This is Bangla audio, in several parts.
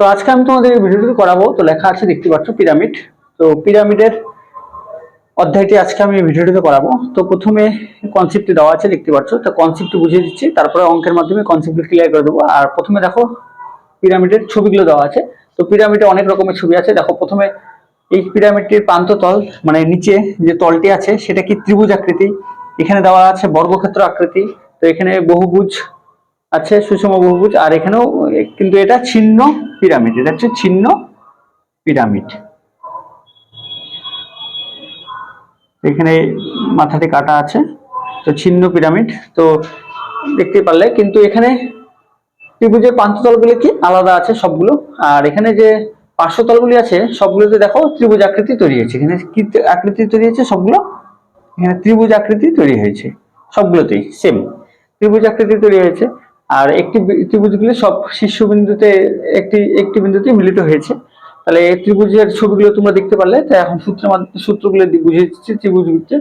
তো আজকে আমি তোমাদের এই ভিডিওটি করাবো। তো লেখা আছে, দেখতে পাচ্ছ পিরামিড তো পিরামিডের অধ্যায়টি আজকে আমি এই ভিডিওটিতে করাবো। তো প্রথমে কনসেপ্টটি দেওয়া আছে, দেখতে পাচ্ছ। তো কনসেপ্টটি বুঝিয়ে দিচ্ছি, তারপরে অঙ্কের মাধ্যমে কনসেপ্টটি ক্লিয়ার করে দেবো। আর প্রথমে দেখো পিরামিডের ছবিগুলো দেওয়া আছে। তো পিরামিডে অনেক রকমের ছবি আছে। দেখো, প্রথমে এই পিরামিডটির প্রান্ততল মানে নিচে যে তলটি আছে, সেটা কি ত্রিভুজ আকৃতি? এখানে দেওয়া আছে বর্গক্ষেত্র আকৃতি। তো এখানে বহুভুজ আছে, সুষম বহুভুজ। আর এখানেও কিন্তু এটা ছিন্ন পিরামিড, এটা হচ্ছে ছিন্ন পিরামিড। এখানে মাথাটি কাটা আছে, তো ছিন্ন পিরামিড, তো দেখতে পারলে কিন্তু এখানে ত্রিভুজের প্রান্ততলগুলি কি আলাদা আছে সবগুলো, আর এখানে যে পার্শ্বতলগুলি আছে সবগুলোতে দেখো ত্রিভুজ আকৃতি তৈরি হয়েছে, এখানে কি আকৃতি তৈরি হয়েছে সবগুলো? এখানে ত্রিভুজ আকৃতি তৈরি হয়েছে, সবগুলোতেই সেম ত্রিভুজ আকৃতি তৈরি হয়েছে। আর একটি ত্রিভুজগুলি সব শীর্ষবিন্দুতে একটি একটি বিন্দুতে মিলিত হয়েছে। তাহলে এই ত্রিভুজের ছবিগুলো তোমরা দেখতে পারলে তো এখন সূত্রের মাধ্যমে, সূত্রগুলো বুঝিয়ে দিচ্ছি ত্রিভুজ হচ্ছে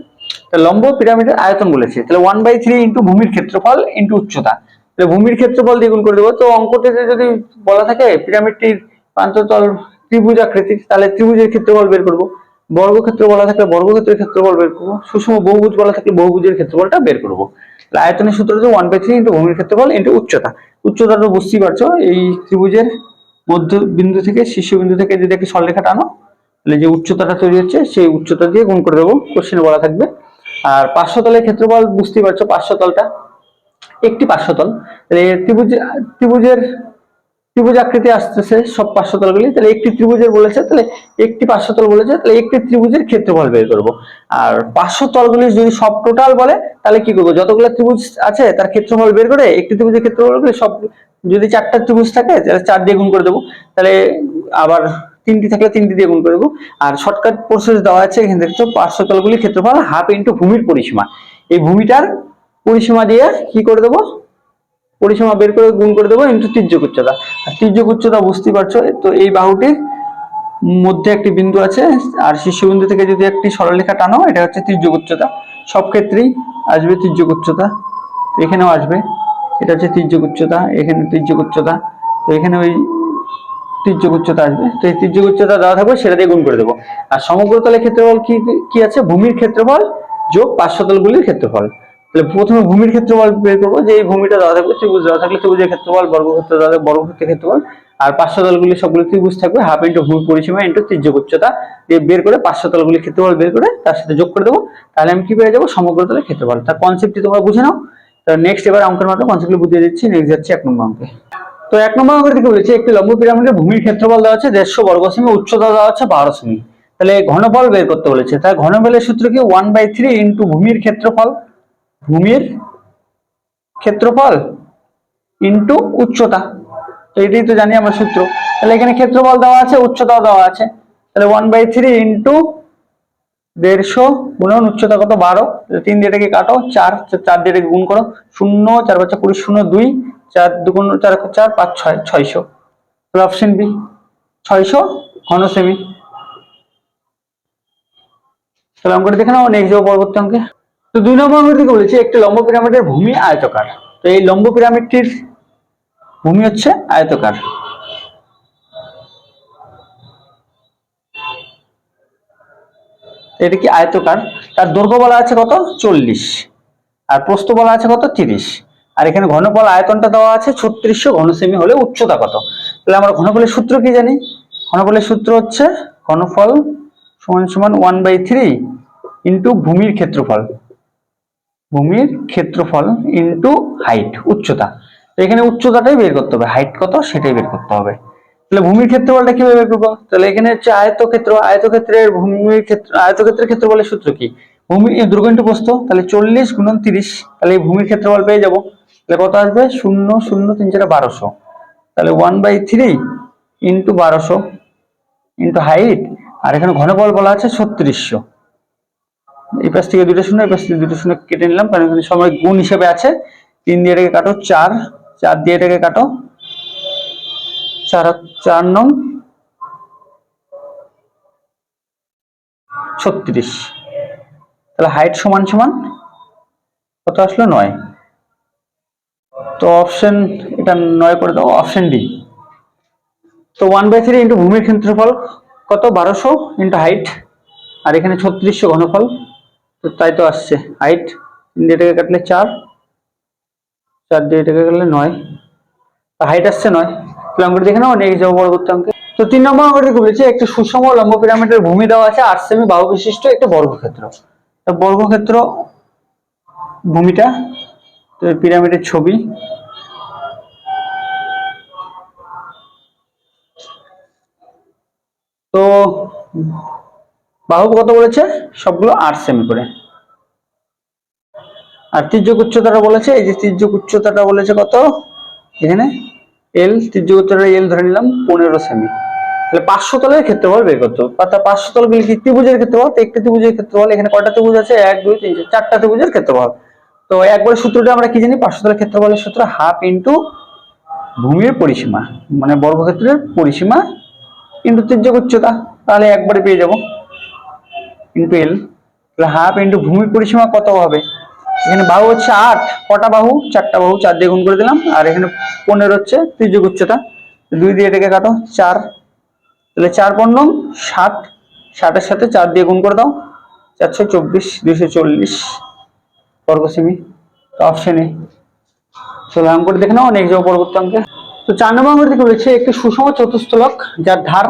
লম্ব পিরামিডের আয়তন বলেছে। তাহলে ওয়ান বাই থ্রি ইন্টু ভূমির ক্ষেত্রফল ইন্টু উচ্চতা। তাহলে ভূমির ক্ষেত্রফল দ্বিগুণ করে দেবো। তো অঙ্কটিতে যদি বলা থাকে, পিরামিডটির প্রান্ততল ত্রিভুজ আকৃতির, তাহলে ত্রিভুজের ক্ষেত্রফল বের করব। বর্গক্ষেত্র বলা থাকলে বর্গক্ষেত্রের ক্ষেত্রফল বের করব। সুষম বহুভুজ বলা থাকলে বহুভুজের ক্ষেত্রফলটা বের করব। আয়তনের সূত্র হচ্ছে ওয়ান বাই থ্রি ইন্টু ভূমির ক্ষেত্রফল ইন্টু উচ্চতা। উচ্চতা তো বুঝতেই পারছ, এই ত্রিভুজের মধ্য বিন্দু থেকে শীর্ষবিন্দু থেকে যদি একটি সরলরেখা টানো, তাহলে যে উচ্চতাটা তৈরি হচ্ছে, সেই উচ্চতা দিয়ে গুণ করে দেবো কোশ্চেনে বলা থাকবে। আর পার্শ্বতলের ক্ষেত্রফল বুঝতেই পারছ পার্শ্বতলটা একটি পার্শ্বতল তাহলে ত্রিভুজ, ত্রিভুজের ত্রিভুজ আকৃতি আসতেছে সব পার্শ্বতলগুলি তাহলে একটি ত্রিভুজের বলেছে, তাহলে একটি পার্শ্বতল বলেছে, তাহলে একটি ত্রিভুজের ক্ষেত্রফল বের করব। আর পার্শ্বতলগুলি যদি সব টোটাল বলে, তাহলে কি করব? যতগুলো ত্রিভুজ আছে, তার ক্ষেত্রফল বের করে একটি ত্রিভুজের ক্ষেত্রফল করে সব, যদি চারটা ত্রিভুজ থাকে, তাহলে চার দিয়ে গুণ করে দেবো। তাহলে আবার তিনটি থাকলে তিনটি দিয়ে গুণ করে দেবো। আর শর্টকাট প্রসেস দেওয়া আছে, এখানে দেখছ পার্শ্বতলগুলি ক্ষেত্রফল হাফ ইন্টু ভূমির পরিসীমা। এই ভূমিটার পরিসীমা দিয়ে কি করে দেবো? পরিসীমা বের করে গুণ করে দেবো ইন্টু তির্যক উচ্চতা আর তির্যক উচ্চতা বুঝতেই পারছ তো এই বাহুটির মধ্যে একটি বিন্দু আছে, আর শীর্ষবিন্দু থেকে যদি একটি সরলরেখা টানো, এটা হচ্ছে তির্যক উচ্চতা সব ক্ষেত্রেই আসবে তির্যক উচ্চতা এখানেও আসবে। এটা হচ্ছে তির্যক উচ্চতা এখানে তির্যক উচ্চতা তো এখানে ওই তির্যক উচ্চতা আসবে। তো এই তির্যক উচ্চতা দেওয়া থাকবে, সেটা দিয়ে গুণ করে দেবো। আর সমগ্রতলের ক্ষেত্রফল কি কি আছে? ভূমির ক্ষেত্রফল যোগ পার্শ্বতলগুলির ক্ষেত্রফল। তাহলে প্রথমে ভূমির ক্ষেত্রফল বের করব যে এই ভূমিটা দেওয়া থাকবে ত্রিভুজ দেওয়া থাকলে ত্রিভুজের ক্ষেত্রফল, বর্গক্ষেত্র দেওয়া থাকবে বর্গক্ষেত্রের ক্ষেত্রফল, আর পার্শ্বতলগুলি সবগুলো ত্রিভুজ থাকবে হাফ ইন্টু ভূমি পরিসীমা ইন্টু তির্যক উচ্চতা দিয়ে বের করে পার্শ্বতলগুলির ক্ষেত্রফল বের করে তার সাথে যোগ করে দেবো। তাহলে আমি কি পেয়ে যাব? সমগ্রতলের ক্ষেত্রফল। তার কনসেপ্টটি তোমরা বুঝে নাও। তো নেক্সট এবার অঙ্কের মাধ্যমে কনসেপ্টগুলো বুঝিয়ে দিচ্ছি। নেক্সট যাচ্ছে এক নম্বর অঙ্কে। তো এক নম্বর অঙ্কের দিকে বলেছে, একটি লম্ব পিরামিডের ভূমির ক্ষেত্রফল দেওয়া আছে দেড়শো বর্গ সেমি, উচ্চতা দেওয়া আছে বারো সেমি। তাহলে ঘনফল বের করতে বলেছে। তাই ঘনফলের সূত্র কি? ওয়ান বাই থ্রি ইন্টু ভূমির ক্ষেত্রফল। ভূমির ক্ষেত্রফল ইন্টু উচ্চতা। তো এটাই তো জানি আমরা সূত্র। তাহলে এখানে ক্ষেত্রফল দেওয়া আছে, উচ্চতাও দেওয়া আছে। তাহলে ওয়ান বাই থ্রি ইন্টু দেড়শো গুণন উচ্চতা কত? বারো। তিন দিয়ে এটাকে কাটো, চার চার দিয়ে এটাকে গুণ করো। শূন্য, চার বাচ্চা কুড়ি, শূন্য, দুই, চার দুগুণ, চার চার, পাঁচ, ছয়, ছয়শো। তাহলে অপশন বি ছয়শো ঘন সেমি তাহলে অঙ্কটা দেখে নাও নেক্সট যাব পরবর্তী অঙ্কে। তো দুই নম্বর থেকে বলেছি একটি লম্ব পিরামিডের ভূমি আয়তকার। তো এই লম্ব পিরামিডটির ভূমি হচ্ছে আয়তকার। এটা কি আয়তকার? তার দৈর্ঘ্য বলা আছে কত? চল্লিশ। আর প্রস্থ বলা আছে কত? তিরিশ। আর এখানে ঘনফল আয়তনটা দেওয়া আছে ছত্রিশশো ঘন সেমি হলে উচ্চতা কত? তাহলে আমরা ঘনফলের সূত্র কি জানি? ঘনফলের সূত্র হচ্ছে ঘনফল সমান সমান ওয়ান বাই থ্রি ইন্টু ভূমির ক্ষেত্রফল। ভূমির ক্ষেত্রফল ইন্টু হাইট উচ্চতা। তো এখানে উচ্চতাটাই বের করতে হবে। হাইট কত? সেটাই বের করতে হবে। তাহলে ভূমির ক্ষেত্রফলটা কীভাবে বের করব? তাহলে এখানে হচ্ছে আয়তক্ষেত্র। আয়তক্ষেত্রের ভূমির ক্ষেত্র আয়তক্ষেত্রের ক্ষেত্রফলের সূত্র কি? ভূমি দৈর্ঘ্য ইন্টু প্রস্থ। তাহলে চল্লিশ গুণন তিরিশ। তাহলে ভূমির ক্ষেত্রফল পেয়ে যাব। তাহলে কত আসবে? শূন্য শূন্য, তিন, চারে, বারোশো। তাহলে ওয়ান বাই থ্রি ইন্টু বারোশো ইন্টু হাইট আর এখানে ঘনফল বলা আছে ছত্রিশশো। এই পাশ থেকে দুটো শূন্য এই পাশ থেকে দুটো শূন্য কেটে নিলাম, কারণ এখানে সময় গুণ হিসেবে আছে। তিন দিয়ে এটাকে কাটো, চার। চার দিয়ে এটাকে কাটো। চার চার নং। ছত্রিশ। তাহলে হাইট সমান সমান কত আসলো? নয়। তো অপশন এটা নয় করে দাও অপশন ডি তো ওয়ান বাই থ্রি ইন্টু ভূমির ক্ষেত্রফল কত? বারোশো ইন্টু হাইট আর এখানে ছত্রিশশো ঘনফল। তো তাই তো আসছে। হাইট তিন দিয়ে এটাকে কাটলে চার চার দিয়ে এটাকে কাটলে নয়। হাইট আসছে নয়। তাহলে দেখে নাও নেক্সট যাব পরবর্তী অঙ্কে তো তিন নম্বর অঙ্কটি বলেছে একটি সুষম লম্ব পিরামিডের ভূমি দেওয়া আছে, আট সেমি বাহু বিশিষ্ট একটা বর্গক্ষেত্র। বর্গক্ষেত্র ভূমিটা, তো পিরামিডের ছবি। তো বাহু কত বলেছে? সবগুলো আট সেমি করে। আর তির্যক উচ্চতাটা বলেছে এই যে তির্যক উচ্চতাটা বলেছে কত? এখানে এল তির্যক উচ্চতা এল ধরে নিলাম পনেরো সেমি তাহলে পাঁচশো তলের ক্ষেত্রফল বের করতে অর্থাৎ পাঁচশো তল কি? ত্রিভুজের ক্ষেত্রফল? তো ত্রিভুজের ক্ষেত্রফল এখানে কয়টা ত্রিভুজ আছে? এক দুই তিন চার, চারটা ত্রিভুজের ক্ষেত্রফল। তো একবার সূত্রটা আমরা কি জানি? পাঁচশো তলের ক্ষেত্রফলের সূত্র হাফ ইন্টু ভূমির পরিসীমা মানে বর্গক্ষেত্রের পরিসীমা ইন্টু তির্যক উচ্চতা। তাহলে একবারে পেয়ে যাব। ইন্টু এল তাহলে হাফ ইন্টু ভূমির পরিসীমা কত হবে? এখানে বাহু হচ্ছে আট, কটা বাহু? চারটা বাহু, চার দিয়ে গুণ করে দিলাম, আর এখানে পনেরো হচ্ছে তির্যক উচ্চতা দুই দিয়ে এটাকে কাটো, চার। তাহলে চার পণ্য, ষাট। ষাটের সাথে চার দিয়ে গুণ করে দাও, চারশো চব্বিশ, দুইশো চল্লিশ বর্গ সেমি তো অপশনে চলো অঙ্ক দেখে নাও নেক্সট যাব পরবর্তী অঙ্কে। তো চার নম্বর অঙ্ক থেকে বলেছে? একটি সুষম চতুস্থলক, যার ধার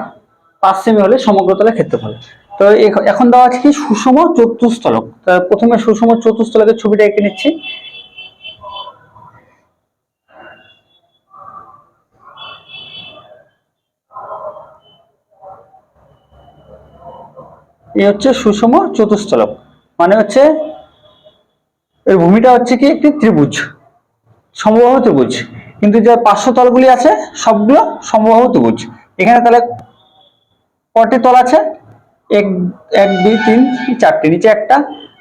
পাঁচ সেমি হলে সমগ্রতলের ক্ষেত্রফল। তো এখন দেওয়া আছে কি সুষম চতুস্থলক। প্রথমে সুষম চতুস্থলকের ছবিটা এঁকে নিচ্ছি। এই হচ্ছে সুষম চতুস্থলক। মানে হচ্ছে এর ভূমিটা হচ্ছে কি একটি ত্রিভুজ, সমবাহু ত্রিভুজ। কিন্তু যে পার্শ্ব তলগুলি আছে, সবগুলো সমবাহু ত্রিভুজ। এখানে তাহলে কটি তল আছে? এক এক, দুই, তিন, চারটি, নিচে একটা,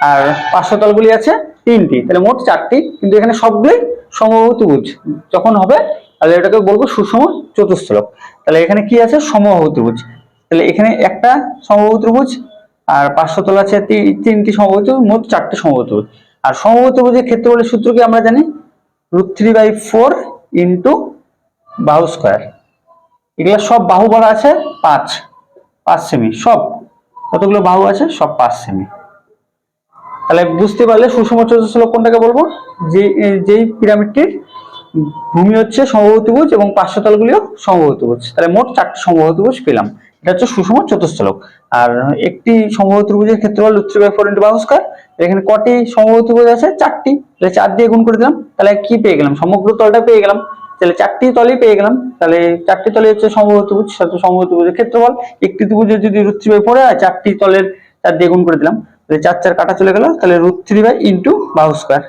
আর পার্শ্ব তলগুলি আছে, তিনটি। তাহলে মোট চারটি, কিন্তু এখানে সবগুলোই সমবাহু ত্রিভুজ যখন হবে, তাহলে এটাকে বলব সুষম চতুস্থলক তাহলে এখানে কি আছে? সমবাহু ত্রিভুজ তাহলে এখানে একটা সমবাহু ত্রিভুজ আর পাঁচশো তল আছে তিনটি ত্রিভুজ মোট চারটি সমবাহু ত্রিভুজ আর সমবাহু ত্রিভুজের ক্ষেত্রফলের সূত্র কি আমরা জানি root three by four into বাহু স্কোয়ার। এগুলো সব বাহু বলা আছে, পাঁচ পাঁচ সেমি, সব। কতগুলো বাহু আছে? সব পাঁচ সেমি তাহলে বুঝতে পারলে সুষম চতুর্থ কোনটাকে বলব? যে যেই পিরামিডটির ভূমি হচ্ছে সমভূতিভুজ এবং পার্শ্বতলগুলিও সমভূতিভুজ তাহলে মোট চারটি সমভূতিভুজ পেলাম। এটা হচ্ছে সুষম চতুস্থলক আর একটি সমভূতিভুজের ক্ষেত্রফল থ্রি বাই ফোর ইন্টু বাহু স্কোয়ার এখানে কটি সমভূতিভুজ আছে? চারটি। তাহলে চার দিয়ে গুণ করে দিলাম। তাহলে কি পেয়ে গেলাম? সমগ্র তলটা পেয়ে গেলাম। তাহলে চারটি তলই পেয়ে গেলাম। তাহলে চারটি তলে হচ্ছে সমভূতিভুজ সাথে সমভূতিভুজের ক্ষেত্রফল। একটি ত্রিভুজের যদি রুট থ্রি বাই ফোর হয়, চারটি তলের চার দিয়ে গুণ করে দিলাম। তাহলে চার চার কাটা চলে গেল, তাহলে রুট থ্রি বাই ইন্টু বাহু স্কোয়ার।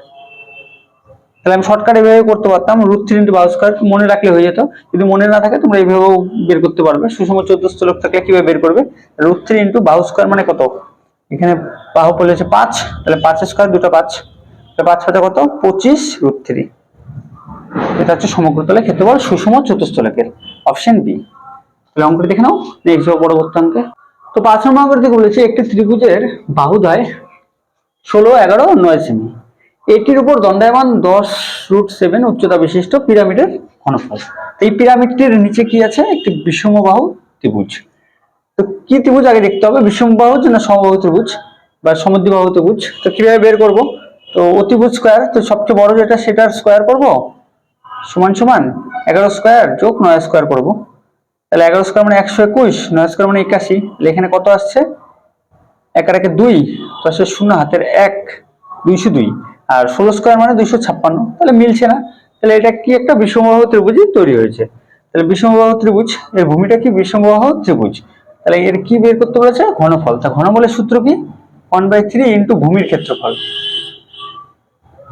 তাহলে আমি শর্টকাট এভাবে করতে পারতাম, রুট থ্রি ইন্টু বাহু স্কোয়ার মনে রাখলে হয়ে যেত। যদি মনে না থাকে, তোমরা এইভাবেও বের করতে পারবে। সুষম চতুস্থলক থাকলে কীভাবে বের করবে? রুট থ্রি ইন্টু বাহু স্কোয়ার মানে কত? এখানে বাহু বলেছে পাঁচ, তাহলে পাঁচের স্কোয়ার দুটো পাঁচ। তাহলে পাঁচ হাতে কত? পঁচিশ রুট থ্রি। এটা হচ্ছে সমগ্রতলের ক্ষেত্রফল সুষম চতুস্থলকের অপশন বি তাহলে অঙ্কটি দেখে নাও। নেক্সট পরবর্তী অঙ্কে। তো পাঁচ নম্বর অঙ্ক থেকে বলেছে, একটি ত্রিভুজের বাহুদয় ষোলো, এগারো, নয় সেমি এটির উপর দণ্ডায়মান দশ রুট সেভেন উচ্চতা বিশিষ্ট পিরামিডের ঘনফল। এই পিরামিডটির নিচে কি আছে? একটি বিষমবাহু ত্রিভুজ। তো কি ত্রিভুজ আগে দেখতে হবে? বিষমবাহু না সমবাহু ত্রিভুজ বা সমদ্বিবাহু ত্রিভুজ? তো কীভাবে বের করব? তো অতিভুজ স্কোয়ার তো সবচেয়ে বড় যেটা, সেটার স্কোয়ার করব? সমান সমান এগারো স্কোয়ার যোগ নয় স্কোয়ার করব। তাহলে এগারো স্কোয়ার মানে একশো একুশ, নয় স্কোয়ার মানে একাশি। তাহলে এখানে কত আসছে? এক আর একে দুই, তো আসছে শূন্য হাতের এক, দুইশো দুই। আর ষোলো স্কোয়ার মানে দুইশো ছাপ্পান্ন, তাহলে মিলছে না। তাহলে এটা কি একটা বিষমবাহু ত্রিভুজ তৈরি হয়েছে। তাহলে বিষমবাহু ত্রিভুজ, এর ভূমিটা কি বিষমবাহু ত্রিভুজ? তাহলে এর কি বের করতে বলেছে? ঘনফল। তা ঘনফলের সূত্র কি? ওয়ান বাই থ্রি ইন্টু ভূমির ক্ষেত্রফল।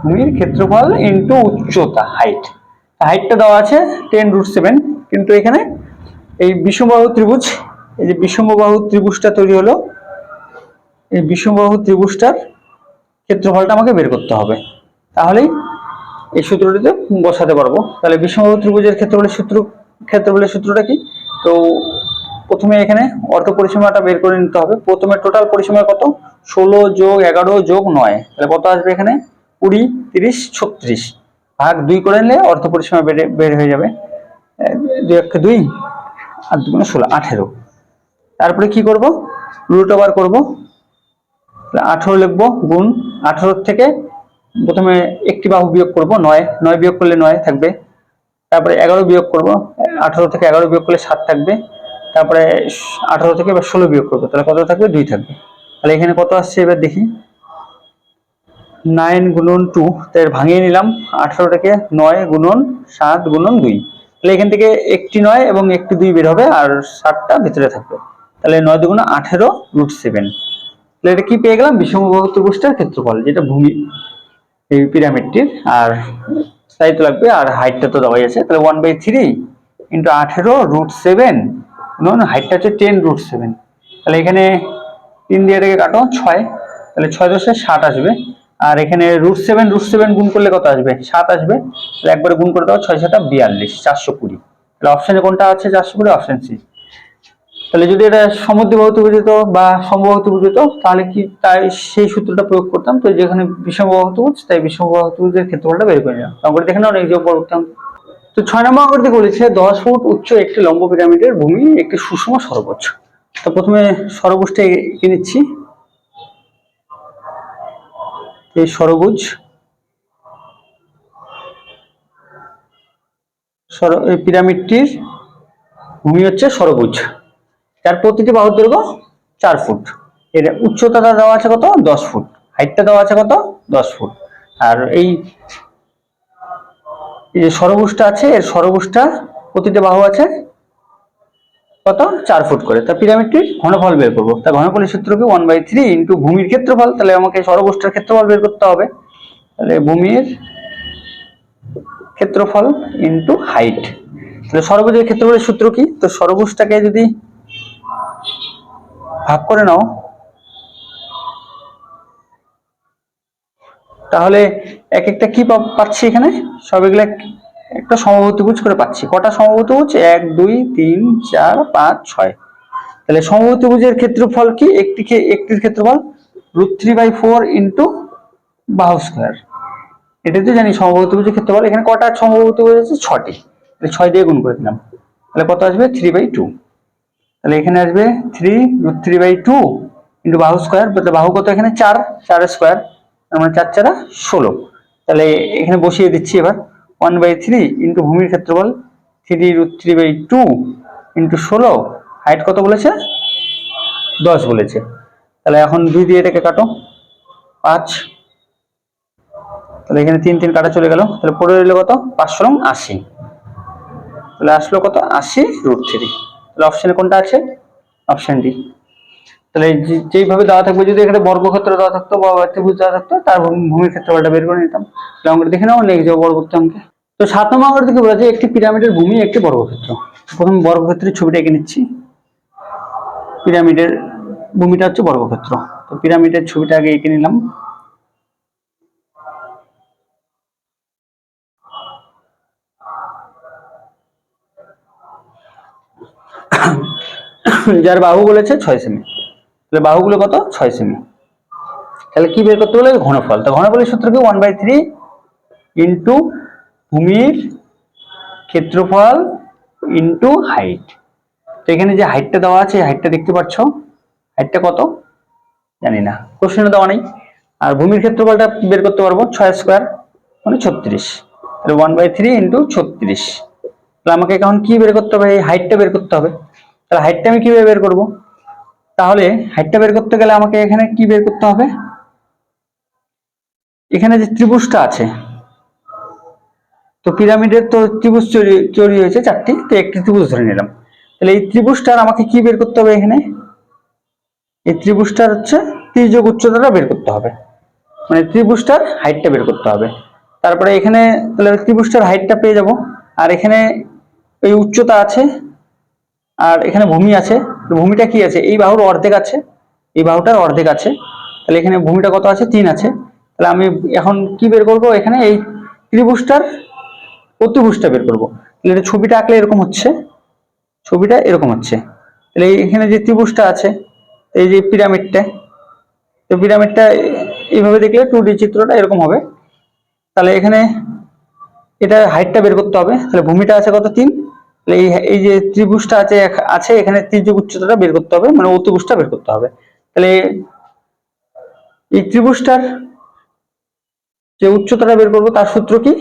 ভূমির ক্ষেত্রফল ইন্টু উচ্চতা হাইট হাইটটা দেওয়া আছে টেন রুট সেভেন কিন্তু এখানে এই বিষমবাহু ত্রিভুজ, এই যে বিষমবাহু ত্রিভুজটা তৈরি হলো, এই বিষমবাহু ত্রিভুজটার ক্ষেত্রফলটা আমাকে বের করতে হবে। তাহলেই এই সূত্রটিতে বসাতে পারব। তাহলে বিষমবাহু ত্রিভুজের ক্ষেত্রফলের সূত্র, ক্ষেত্রফলের সূত্রটা কি? তো প্রথমে এখানে অর্ধ পরিসীমাটা বের করে নিতে হবে। প্রথমে টোটাল পরিসীমা কত? ষোলো যোগ এগারো যোগ নয়। তাহলে কত আসবে এখানে? কুড়ি, তিরিশ, ছত্রিশ। ভাগ দুই করে নিলে অর্ধ পরিসীমা বেড়ে, বের হয়ে যাবে দুই একে দুই আর দুগুণে ষোলো, আঠেরো। তারপরে কি করব? রুট ওভার করব। আঠেরো লিখব গুণ আঠেরো থেকে প্রথমে একটি বাহু বিয়োগ করব, নয় নয় বিয়োগ করলে নয় থাকবে। তারপরে এগারো বিয়োগ করব, আঠারো থেকে এগারো বিয়োগ করলে সাত থাকবে। তারপরে আঠারো থেকে এবার ষোলো বিয়োগ করব, তাহলে কত থাকবে? দুই থাকবে। তাহলে এখানে কত আসছে? এবার দেখি। নাইন গুণন টু, তাই ভাঙিয়ে নিলাম। আঠারোটাকে নয় গুণন সাত গুণন দুই। তাহলে এখান থেকে একটি নয় এবং একটি দুই বের হবে, আর সাতটা ভিতরে থাকবে। তাহলে নয় দুগুণ আঠেরো রুট সেভেন তাহলে এটা কি পেয়ে গেলাম? বিষমবাহু ত্রিভুজটার ক্ষেত্রফল, যেটা ভূমি, এই পিরামিডটির। আর সাইজ লাগবে, আর হাইটটা তো দেওয়াই আছে। তাহলে ওয়ান বাই থ্রি ইন্টু আঠেরো রুট সেভেন হাইটটা হচ্ছে টেন রুট সেভেন তাহলে এখানে তিন দিয়ে কাটো, ছয়। তাহলে ছয় দশে ষাট আসবে। আর এখানে রুট সেভেন রুট সেভেন গুণ করলে কত আসবে? সাত আসবে। তাহলে একবারে গুণ করে দাও, ছয় সাতটা বিয়াল্লিশ, চারশো কুড়ি। তাহলে অপশানে কোনটা আছে? চারশো কুড়ি অপশান সি তাহলে যদি এটা সমুদ্রবাহু ত্রিভুজিত বা সমবাহু ত্রিভুজিত তাহলে কি তাই সেই সূত্রটা প্রয়োগ করতাম? তো যেখানে বিষমবাহু ত্রিভুজ তাই বিষমবাহু ত্রিভুজের ক্ষেত্রফলটা বের করে নিলাম। অঙ্কটা দেখে নাও যে পরবর্তী তো ছয় নম্বর অঙ্কটি বলেছে, দশ ফুট উচ্চ একটি লম্ব পিরামিডের ভূমি, একটি সুষম সর্বোচ্চ তো প্রথমে সর্বোচ্চটা এঁকে নিচ্ছি। এই সর- এই পিরামিডটির ভূমি হচ্ছে সরবুজ যার প্রতিটি বাহুর দৈর্ঘ্য চার ফুট। এর উচ্চতাটা দেওয়া আছে কত? দশ ফুট। হাইটটা দেওয়া আছে কত? দশ ফুট। আর এই এই যে সরবুজটা আছে, এর সরবুজটা প্রতিটা বাহু আছে কত? চার ফুট করে। তা পিরামিডটির ঘনফল বের করব। তা ঘনফলের সূত্রকে ওয়ান বাই থ্রি ইন্টু ভূমির ক্ষেত্রফল, তাহলে আমাকে সরবুজটার ক্ষেত্রফল বের করতে হবে। তাহলে ভূমির ক্ষেত্রফল ইন্টু হাইট তাহলে সরবুজের ক্ষেত্রফলের সূত্র কি? তো সরবুজটাকে যদি ভাগ করে নাও, তাহলে এক একটা কি পাচ্ছি এখানে? সব এগুলো একটা সমভূতিভুজ করে পাচ্ছি। কটা সমভূতিভুজ এক, দুই, তিন, চার, পাঁচ, ছয়। তাহলে সমভূতিভুজের ক্ষেত্রফল কি? একটি একটির ক্ষেত্রফল root three by four into বাহু স্কোয়ার। এটা তো জানি সমভূতিভুজের ক্ষেত্রফল। এখানে কটা সমভূতিভুজ আছে? ছটি। তাহলে ছয় দিয়ে গুণ করে দিলাম। তাহলে কত আসবে? Three by two. তাহলে এখানে আসবে three root three by two into বাহু স্কোয়ার। বাহু কত এখানে? চার। চার স্কোয়ার। মানে চার চারা ষোলো। তাহলে এখানে বসিয়ে দিচ্ছি এবার। ওয়ান বাই থ্রি ইন্টু ভূমির ক্ষেত্রফল three root three by two into ষোলো। হাইট কত বলেছে? দশ বলেছে। তাহলে এখন দুই দিয়ে এটাকে কাটো। পাঁচ। তাহলে এখানে তিন তিন কাটা চলে গেল। তাহলে পড়ে রইল কত? পাঁচশো রং আশি। তাহলে আসলো কত? আশি রুট থ্রি তাহলে অপশানে কোনটা আছে? অপশান ডি তাহলে যেইভাবে দেওয়া থাকবে, যদি এখানে বর্গক্ষেত্র দেওয়া থাকতো বা ত্রিভুজ দেওয়া থাকতো, তার ভূমি- ভূমির ক্ষেত্রফলটা বের করে নিতাম। তাহলে অঙ্কটা দেখে নাও, নেক্সট যাব পরবর্তী অঙ্কে তো সাত নম্বর অঙ্কের দিকে বলা যায় একটি পিরামিডের ভূমি, একটি বর্গক্ষেত্র। প্রথম বর্গক্ষেত্রের ছবিটা এঁকে নিচ্ছি। পিরামিডের ভূমিটা হচ্ছে বর্গক্ষেত্র। তো পিরামিডের ছবিটা আগে এঁকে নিলাম। যার বাহু বলেছে ছয় সেমি। তাহলে বাহুগুলো কত? ছয় সেমি। তাহলে কি বের করতে বলে ঘনফল। তো ঘনফলের সূত্র কি ওয়ান বাই থ্রি ইন্টু ভূমির ক্ষেত্রফল ইন্টু হাইট তো এখানে যে হাইটটা দেওয়া আছে হাইটটা দেখতে পাচ্ছ। হাইটটা কত? জানি না কোশ্চেনে দেওয়া নেই। আর ভূমির ক্ষেত্রফলটা বের করতে পারব, ছয় স্কোয়ার মানে ছত্রিশ। তাহলে ওয়ান বাই থ্রি ইন্টু ছত্রিশ। তাহলে আমাকে এখন কি বের করতে হবে? এই হাইটটা বের করতে হবে। তাহলে হাইটটা আমি কীভাবে বের করব? তাহলে হাইটটা বের করতে গেলে আমাকে এখানে কি বের করতে হবে? এখানে যে ত্রিভুজটা আছে তো পিরামিডের তো ত্রিভুজ তৈরি তৈরি হয়েছে চারটি, তো একটি ত্রিভুজ ধরে নিলাম। তাহলে এই ত্রিভুজটার আমাকে কি বের করতে হবে এখানে? এই ত্রিভুজটার হচ্ছে তির্যক উচ্চতাটা বের করতে হবে। মানে ত্রিভুজটার হাইটটা বের করতে হবে। তারপরে এখানে তাহলে ত্রিভুজটার হাইটটা পেয়ে যাব। আর এখানে এই উচ্চতা আছে, আর এখানে ভূমি আছে। ভূমিটা কি আছে? এই বাহুর অর্ধেক আছে, এই বাহুটার অর্ধেক আছে। তাহলে এখানে ভূমিটা কত আছে? তিন আছে। তাহলে আমি এখন কি বের করব? এখানে এই ত্রিভুজটার অতিভুজটা বের করব। তাহলে এটা ছবিটা আঁকলে এরকম হচ্ছে। ছবিটা এরকম হচ্ছে। তাহলে এখানে যে ত্রিভুজটা আছে, এই যে পিরামিডটা, তো পিরামিডটা এইভাবে দেখলে টু ডি চিত্রটা এরকম হবে। তাহলে এখানে এটা হাইটটা বের করতে হবে। তাহলে ভূমিটা আছে কত? তিন। তাহলে এই এই যে ত্রিভুজটা আছে আছে এখানে ত্রিভুজ উচ্চতাটা বের করতে হবে মানে অতিভুজটা বের করতে হবে। তাহলে এই ত্রিভুজটার যে উচ্চতাটা বের করব, তার সূত্র কি?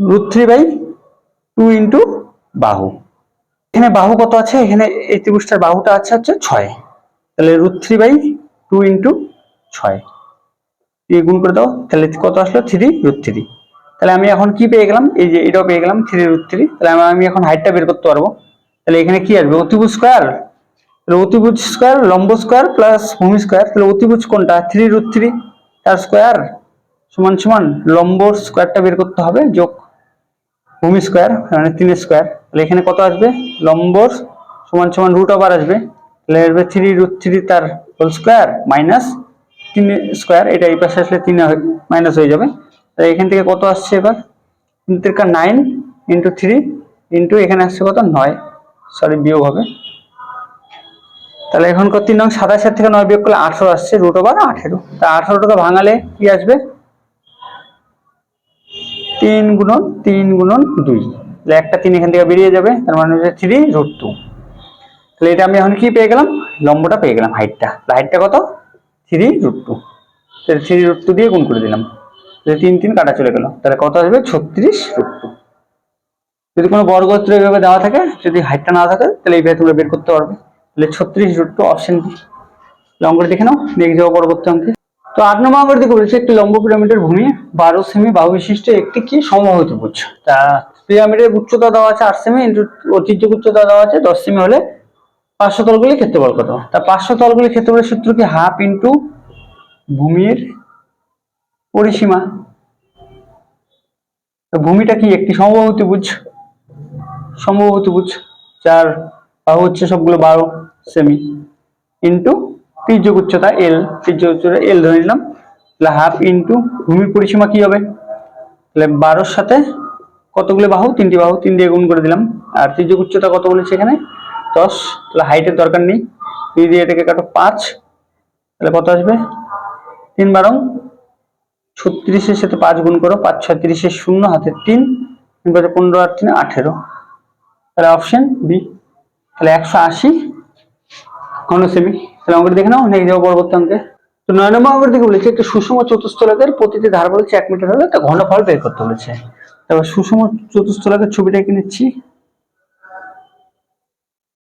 Root three by two into বাহু। এখানে বাহু কত আছে? এখানে এই ত্রিভুজটার বাহুটা আছে হচ্ছে ছয়। তাহলে root three by two into ছয়। দিয়ে গুণ করে দাও, তাহলে কত আসলো? থ্রি রুট থ্রি তাহলে আমি এখন কি পেয়ে গেলাম? এই যে এটাও পেয়ে গেলাম থ্রি রুট থ্রি তাহলে আমি- এখন হাইটটা বের করতে পারব। তাহলে এখানে কি আসবে? অতিভুজ স্কোয়ার তাহলে অতিভুজ স্কোয়ার লম্ব স্কোয়ার প্লাস ভূমি স্কোয়ার তাহলে অতিভুজ কোনটা? থ্রি রুট থ্রি তার স্কোয়ার সমান সমান লম্ব স্কোয়ারটা বের করতে হবে যোগ ভূমি স্কোয়ার মানে তিন স্কোয়ার। তাহলে এখানে কত আসবে? লম্বর সমান সমান রুট ওভার আসবে। তাহলে আসবে থ্রি রুট থ্রি তার হোল স্কোয়ার মাইনাস তিন স্কোয়ার এটা এই পাশে আসলে তিন মাইনাস হয়ে যাবে। তাহলে এখান থেকে কত আসছে এবার? তিন থেকে নাইন ইন্টু থ্রি ইন্টু এখানে আসছে কত? নয়। সরি বিয়োগ হবে। তাহলে এখন কত? তিন নং সাতাশের থেকে নয় বিয়োগ করলে আঠারো আসছে রুট ওভার আঠেরো। তা আঠারো টাকা ভাঙালে কি আসবে? তিন গুণন তিন গুণন দুই। তাহলে একটা তিন এখান থেকে বেরিয়ে যাবে, তার মানে হচ্ছে থ্রি রুট টু তাহলে এটা আমি এখন কি পেয়ে গেলাম? লম্বটা পেয়ে গেলাম হাইটটা হাইটটা কত? থ্রি রুট টু তাহলে থ্রি রুট টু দিয়ে গুণ করে দিলাম। তাহলে তিন তিন কাটা চলে গেল। তাহলে কত আসবে? ছত্রিশ রুট টু যদি কোনো বর্গত্র এইভাবে দেওয়া থাকে, যদি হাইটটা না থাকে, তাহলে এইভাবে তোমরা বের করতে পারবে। তাহলে ছত্রিশ রুট টু অপশন বি অঙ্কটা দেখে নাও দেখে যাব পরবর্তী অঙ্কে। তো আট নম্বর অঙ্কটি বলেছে একটি লম্ব পিরামিডের ভূমি, বারো সেমি বাহু বিশিষ্ট একটি কি সমবাহুত্রিভুজ তা পিরামিডের উচ্চতা দেওয়া আছে আট সেমি ইন্টু ঐতিহ্য উচ্চতা দেওয়া আছে দশ সেমি হলে পাঁচশো তলগুলি ক্ষেত্রফল কত? তা পাঁচশো তলগুলি ক্ষেত্রফলের সূত্র কি হাফ ইন্টু ভূমির পরিসীমা? তো ভূমিটা কি একটি সমবাহুত্রিভুজ সমবাহুত্রিভুজ যার বাহু হচ্ছে সবগুলো বারো সেমি ইন্টু তির্যক উচ্চতা এল তির্যক উচ্চতা এল ধরে নিলাম, তাহলে হাফ ইন্টু ভূমির পরিসীমা কি হবে? তাহলে বারোর সাথে কতগুলো বাহু? তিনটি বাহু, তিন দিয়ে গুণ করে দিলাম। আর তির্যক উচ্চতা কত বলেছে এখানে? দশ। তাহলে হাইটের দরকার নেই। দুই দিয়ে এটাকে কাটো পাঁচ। তাহলে কত আসবে? তিন বারং ছত্রিশের সাথে পাঁচ গুণ করো, পাঁচ ছত্রিশের শূন্য, হাতে তিন। পনেরো আর তিনে আঠেরো। তাহলে অপশন বি তাহলে একশো আশি। ঘন সেমি তাহলে দেখে নাও নেক্সট যাব পরবর্তী অঙ্কে। তো নয় নম্বর অঙ্কের দিকে বলেছে, একটি সুষম চতুস্থলকের প্রতিটি ধার বলেছে এক মিটার হলে তা ঘনফল বের করতে বলেছে। তারপর সুষম চতুস্থলকের ছবিটা এঁকে নিচ্ছি।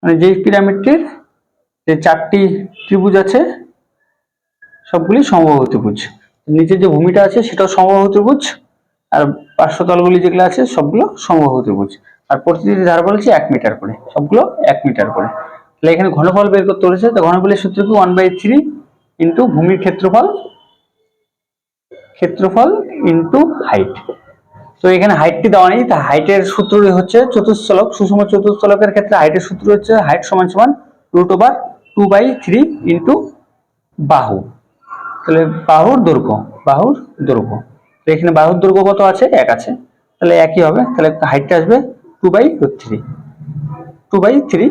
মানে যে পিরামিডটির যে চারটি ত্রিভুজ আছে, সবগুলি সমবাহু ত্রিভুজ। নিচে যে ভূমিটা আছে, সেটাও সমবাহু ত্রিভুজ, আর পার্শ্ব তলগুলি যেগুলো আছে, সবগুলো সমবাহু ত্রিভুজ। আর প্রতিটি ধার বলেছে এক মিটার করে, সবগুলো এক মিটার করে। তাহলে এখানে ঘনফল বের করতে বলেছে, তো ঘনফলের সূত্র কি? ওয়ান বাই থ্রি ইন্টু ভূমির ক্ষেত্রফল ক্ষেত্রফল ইন্টু হাইট তো এখানে হাইটটি দেওয়া নেই, তা হাইটের সূত্রটি হচ্ছে চতুস্থলক সুষম চতুস্থলকের ক্ষেত্রে হাইটের সূত্র হচ্ছে হাইট সমান সমান root over two by three into বাহু। তাহলে বাহুর দৈর্ঘ্য বাহুর দৈর্ঘ্য। তো এখানে বাহুর দৈর্ঘ্য কত আছে? এক আছে। তাহলে একই হবে। তাহলে হাইটটা আসবে two by three two by three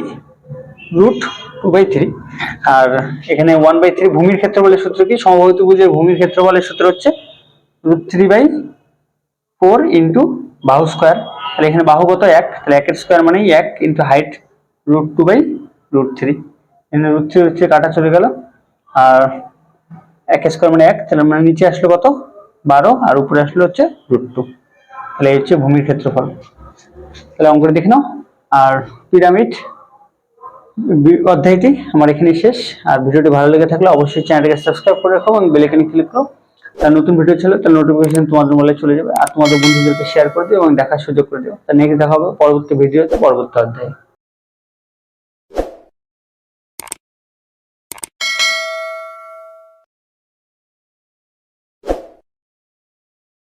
root two by three আর এখানে ওয়ান বাই থ্রি ভূমির ক্ষেত্রফলের সূত্র কি? ত্রিভুজের ভূমির ক্ষেত্রফলের সূত্র হচ্ছে root three by four into বাহু স্কোয়ার তাহলে এখানে বাহু কত? এক। তাহলে একের স্কোয়ার মানেই এক into height root two by root three এখানে রুট থ্রি হচ্ছে কাটা চলে গেল। আর এক স্কোয়ার মানে এক। তাহলে মানে নিচে আসলো কত? বারো। আর উপরে আসলো হচ্ছে রুট টু তাহলে এই হচ্ছে ভূমির ক্ষেত্রফল। তাহলে অঙ্কটা দেখে নাও। আর পিরামিড অধ্যায়টি আমার এখানে শেষ। আর ভিডিওটি ভালো লেগে থাকলে অবশ্যই চ্যানেলটাকে সাবস্ক্রাইব করে রাখো এবং বেল আইকনে ক্লিক করো। তার নতুন ভিডিও ছিল, তার নোটিফিকেশন তোমাদের মোবাইলে চলে যাবে। আর তোমাদের বন্ধুদেরকে শেয়ার করে দিও এবং দেখার সুযোগ করে দিও। তা নেক্সট দেখা হবে পরবর্তী ভিডিওতে, পরবর্তী অধ্যায়ে।